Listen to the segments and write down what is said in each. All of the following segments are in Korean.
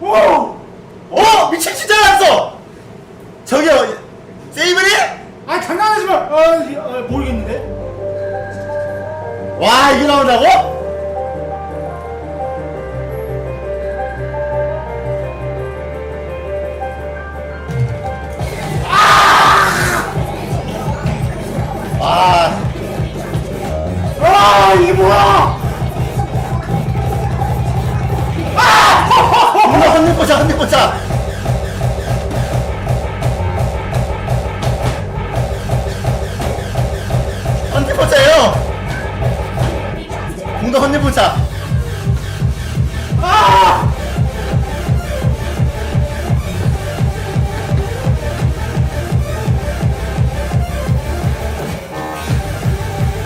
오! 어 미친 진짜 났어. 저기요 세이브리? 아 장난하지 마! 아, 이- 아 모르겠는데? 와 이게 나온다고? 한입 꽂자 한입 꽂자 한입 꽂자요. 공도 한입 꽂자. 아!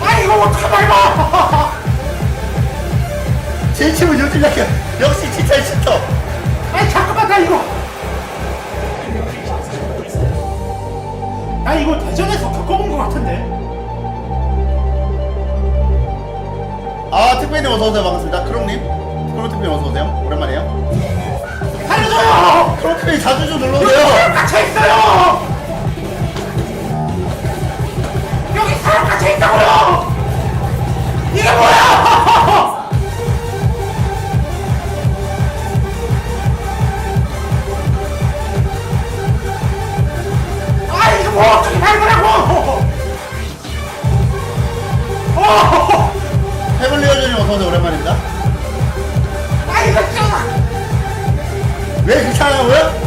아 이거 어떡하다 이거! 제 친구 요즘 약간 역시 진짜 싫어 나 이거 대전에서 겪어본 것 같은데. 아 특별님 어서오세요. 반갑습니다. 크롱님. 크롱 특별님 어서오세요. 오랜만이에요. 살려줘요! 크롱 특별님 자주 좀 놀러오세요. 갇혀있어요! 해블리어전님 어서오세요. 오랜만입니다. 아 이거 진짜 왜 귀찮아 생겼나